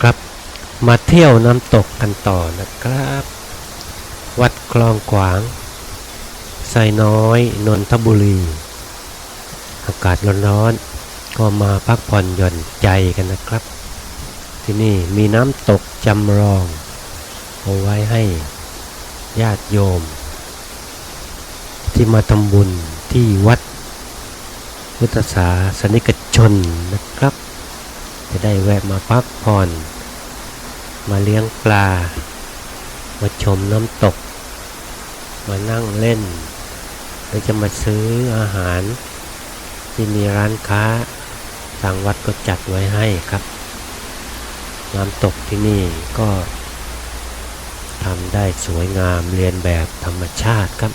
ครับ มาเที่ยวน้ำตกกันต่อนะครับ วัดคลองขวางไซน้อยนนทบุรี อากาศร้อนๆก็มาพักผ่อนหย่อนใจกันนะครับ ที่นี่มีน้ำตกจำลอง เอาไว้ให้ญาติโยม ที่มาทำบุญที่วัดพุทธศาสนิกชนนะ จะได้แวะมาพักผ่อน มาเลี้ยงปลา มาชมน้ำตก มานั่งเล่นหรือจะมาซื้ออาหาร ที่มีร้านค้าทางวัดก็จัดไว้ให้ครับ น้ำตกที่นี่ก็ทำได้สวยงามเรียนแบบธรรมชาติครับ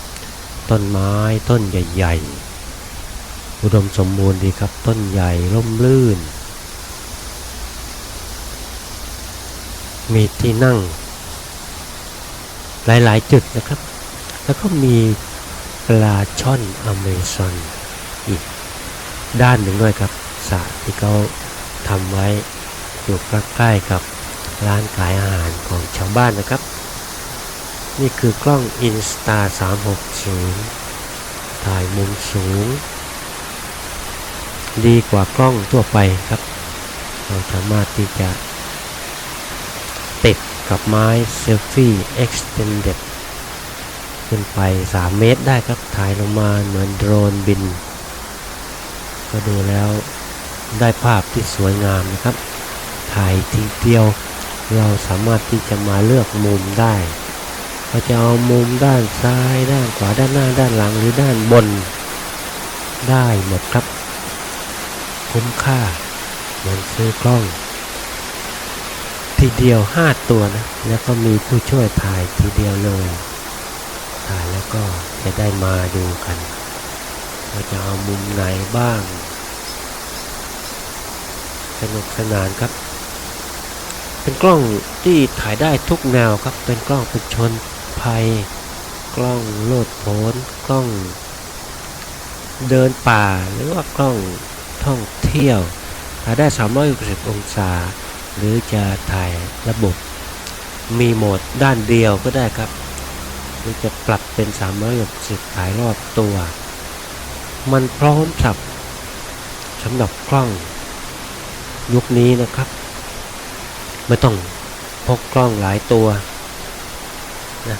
ต้นไม้ต้นใหญ่ ๆ อุดมสมบูรณ์ดีครับต้นใหญ่ร่มรื่น มีที่นั่ง หลายๆจุดนะครับ แล้วก็มีปลาช่อนอเมซอนอีกด้านหนึ่งด้วยครับสระที่เขาทำไว้อยู่ใกล้ๆกับร้านขายอาหารของชาวบ้านนะครับ นี่คือกล้อง Insta 360 ถ่ายมุมสูง ดีกว่ากล้องทั่วไปครับ เราสามารถที่จะ ติดกับไม้เซลฟี่ extended ขึ้นไป 3 เมตรได้ครับ ถ่ายลงมาเหมือนโดรนบิน ก็ดูแล้วได้ภาพที่สวยงามนะครับ ถ่ายทีเดียวเราสามารถที่จะมาเลือกมุมได้เราจะเอามุมด้านซ้ายด้านขวาด้านหน้าด้านหลังหรือด้านบน ได้หมดครับ คุ้มค่าเหมือนซื้อกล้อง ทีเดียว5ตัวนะ แล้วก็มีผู้ช่วยถ่ายทีเดียวเลย ถ่ายแล้วก็จะได้มาดูกันว่าจะเอามุมไหนบ้าง สนุกสนานครับ เป็นกล้องที่ถ่ายได้ทุกแนวครับ เป็นกล้องเป็นชนภัย กล้องโลดโผนกล้อง เดินป่าหรือว่ากล้องท่องเที่ยวถ่ายได้360องศา หรือจะถ่ายระบบ มีโหมดด้านเดียวก็ได้ครับ หรือจะปรับเป็น360ถ่ายรอบตัว มันพร้อมสับสำหรับกล้องยุคนี้นะครับ ไม่ต้องพกกล้องหลายตัวนะ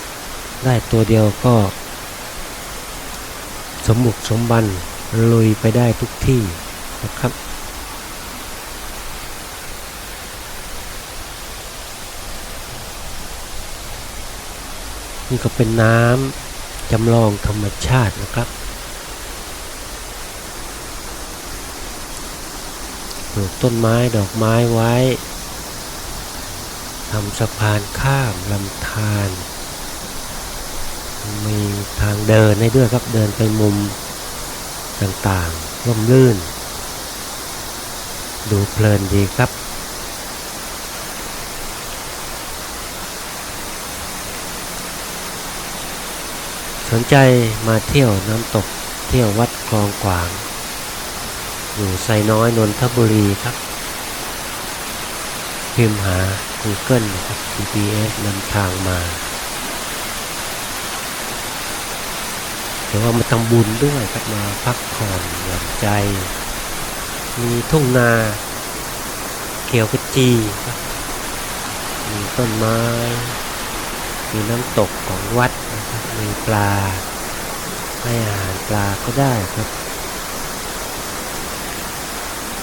ได้ตัวเดียวก็ สมบุกสมบันลุยไปได้ทุกที่นะครับ นี่ก็เป็นน้ำจำลองธรรมชาตินะครับปลูกต้นไม้ดอกไม้ไว้ทำสะพานข้ามลำธารมีทางเดินให้ด้วยครับเดินไปมุมต่างๆร่มรื่น ดูเพลินดีครับ สนใจมาเที่ยวน้ำตกเที่ยววัดคลองขวาง อยู่ไซน้อยนนทบุรีครับ พิมพ์หา Google นะครับ GPS นำทางมาเดี๋ยวว่ามาทำบุญด้วยครับมาพักผ่อนหย่อนใจ มีทุ่งนาเขียวขจีครับมีต้นไม้ มีน้ำตกของวัดนะ มีปลา ให้อาหารปลาก็ได้ครับ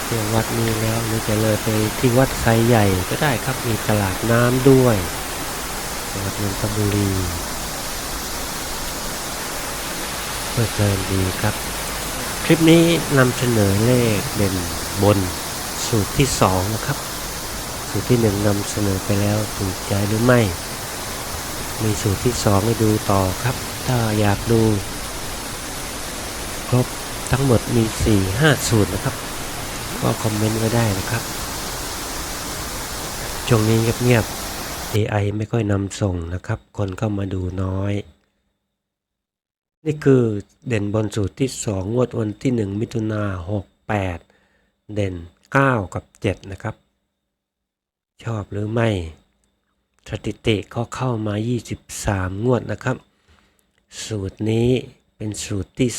เที่ยววัดนี้แล้วหรือจะเลยไปที่วัดไซใหญ่ก็ได้ครับมีตลาดน้ำด้วยจังหวัดนนทบุรีเพลิดเพลินดีครับ คลิปนี้นำเสนอเลขเด่นบนสูตรที่สองนะครับสูตรที่หนึ่งนำเสนอไปแล้วถูกใจหรือไม่ มีสูตรที่สองให้ดูต่อครับ ถ้าอยากดู ครบทั้งหมดมี 4-5 สูตรนะครับ ก็คอมเมนต์ไว้ได้นะครับช่วงนี้เงียบๆ AI ไม่ค่อยนำส่งนะครับ คนเข้ามาดูน้อย นี่คือเด่นบนสูตรที่ 2 งวดวันที่ 1 มิถุนา68 เด่น 9 กับ 7 นะครับ ชอบหรือไม่ สถิติก็เข้ามา 23 งวดนะครับ สูตรนี้เป็นสูตรที่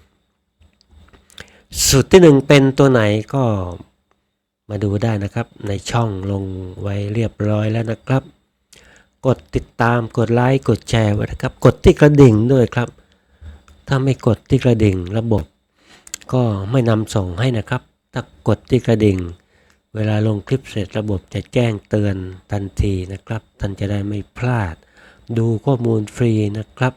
2 สูตรที่ 1 เป็นตัวไหนก็มาดูได้นะครับ ในช่องลงไว้เรียบร้อยแล้วนะครับ กดติดตามกดไลค์กดแชร์ไว้นะครับ กดที่กระดิ่งด้วยครับ ถ้าไม่กดที่กระดิ่งระบบ ก็ไม่นำส่งให้นะครับ ถ้ากดที่กระดิ่ง เวลาลงคลิปเสร็จระบบจะแจ้งเตือนทันทีนะครับ ท่านจะได้ไม่พลาด ดูข้อมูลฟรีนะครับ